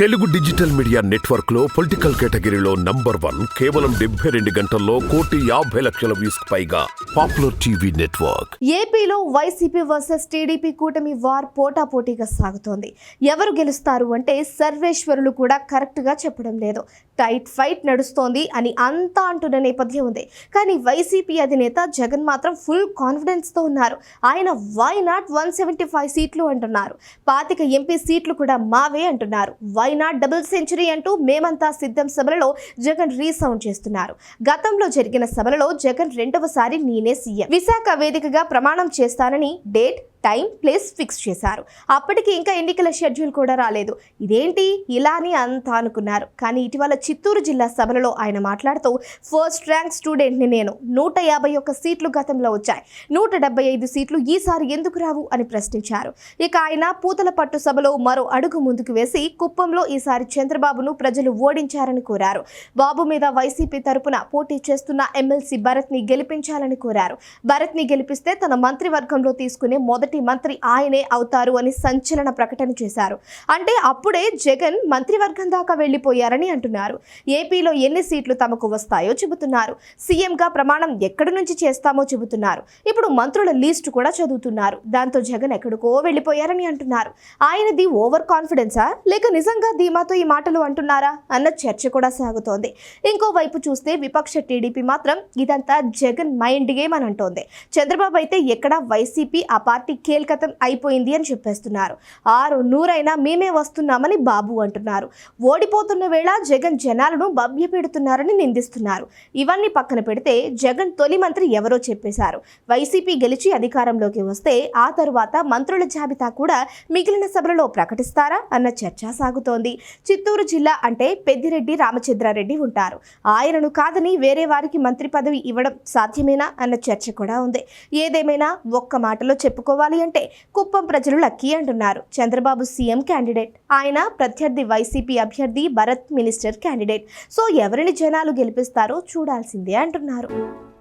Telugu digital media నెట్వర్క్లో political కేటగిరీలో number one కేవలం డెబ్బై రెండు గంటల్లో కోటి యాభై లక్షల వ్యూస్ పైగా పాపులర్ టీవీ నెట్వర్క్. ఏపీలో వైసీపీ వర్సెస్ టీడీపీ కూటమి వార్ పోటాపోటీగా సాగుతోంది. ఎవరు గెలుస్తారు అంటే సర్వేశ్వరులు కూడా కరెక్ట్గా చెప్పడం లేదు. టైట్ ఫైట్ నడుస్తోంది అని అంతా అంటున్న నేపథ్యం ఉంది. కానీ వైసీపీ అధినేత జగన్ మాత్రం ఫుల్ కాన్ఫిడెన్స్తో ఉన్నారు. ఆయన why not one seventy five సీట్లు అంటున్నారు. పాతిక ఎంపీ సీట్లు కూడా మావే అంటున్నారు. వై నాట్ డబుల్ సెంచరీ అంటూ మేమంతా సిద్ధం సభలలో జగన్ రీసౌండ్ చేస్తున్నారు. గతంలో జరిగిన సభలలో జగన్ రెండవసారి నేనే సీఎం. విశాఖ వేదికగా ప్రమాణం చేస్తానని డేట్ టైం ప్లేస్ ఫిక్స్ చేశారు. అప్పటికి ఇంకా ఎన్నికల షెడ్యూల్ కూడా రాలేదు. ఇదేంటి? ఇలా అని అంతా అనుకున్నారు. కానీ ఇటీవల చిత్తూరు జిల్లా సభలలో ఆయన మాట్లాడుతూ ఫస్ట్ ర్యాంక్ స్టూడెంట్ని నేను నూట యాభై ఒక్క సీట్లు గతంలో వచ్చాయి. నూట డెబ్బై ఐదు సీట్లు ఈసారి ఎందుకు రావు? అని ప్రశ్నించారు. ఇక ఆయన పూతల పట్టు సభలో మరో అడుగు ముందుకు వేసి కుప్పంలో ఈసారి చంద్రబాబును ప్రజలు ఓడించారని కోరారు. బాబు మీద వైసీపీ తరపున పోటీ చేస్తున్న ఎమ్మెల్సీ భరత్ని గెలిపించాలని కోరారు. భరత్ని గెలిపిస్తే తన మంత్రివర్గంలో తీసుకునే మొదటి మంత్రి ఆయనే అవుతారు అని సంచలన ప్రకటన చేశారు. అంటే అప్పుడే జగన్ మంత్రివర్గం దాకా వెళ్ళిపోయారని అంటున్నారు. ఏపీలో ఎన్ని సీట్లు తమకు వస్తాయో చెబుతున్నారు. సీఎంగా ప్రమాణం ఎక్కడి నుంచి చేస్తామో చెబుతున్నారు. ఇప్పుడు మంత్రుల లిస్టు కూడా చదువుతున్నారు. దాంతో జగన్ ఎక్కడికో వెళ్ళిపోయారని అంటున్నారు. ఆయనది ఓవర్ కాన్ఫిడెన్సా? లేక నిజంగా ధీమాతో ఈ మాటలు అంటున్నారా? అన్న చర్చ కూడా సాగుతోంది. ఇంకోవైపు చూస్తే విపక్ష టీడీపీ మాత్రం ఇదంతా జగన్ మైండ్ గేమ్ అని అంటోంది చంద్రబాబు అయితే ఎక్కడా వైసీపీ ఆ పార్టీ కేల్కతం అయిపోయింది అని చెప్పేస్తున్నారు. ఆరు నూరైనా మేమే వస్తున్నామని బాబు అంటున్నారు. ఓడిపోతున్న వేళ జగన్ జనాలను భవ్యపెడుతున్నారని నిందిస్తున్నారు. ఇవన్నీ పక్కన పెడితే జగన్ తొలి మంత్రి ఎవరో చెప్పేశారు. వైసీపీ గెలిచి అధికారంలోకి వస్తే ఆ తరువాత మంత్రుల జాబితా కూడా మిగిలిన సభలలో ప్రకటిస్తారా అన్న చర్చ సాగుతోంది. చిత్తూరు జిల్లా అంటే పెద్దిరెడ్డి రామచంద్రారెడ్డి ఉంటారు. ఆయనను కాదని వేరే వారికి మంత్రి పదవి ఇవ్వడం సాధ్యమేనా అన్న చర్చ కూడా ఉంది. ఏదేమైనా ఒక్క మాటలో చెప్పుకోవాలి? అంటే కుప్పం ప్రజలు లక్కీ అంటున్నారు. Chandrababu CM candidate. ఆయన ప్రత్యర్థి వైసీపీ అభ్యర్థి భరత్ మినిస్టర్ క్యాండిడేట్. సో ఎవరిని జనాలు గెలిపిస్తారో చూడాల్సిందే అంటున్నారు.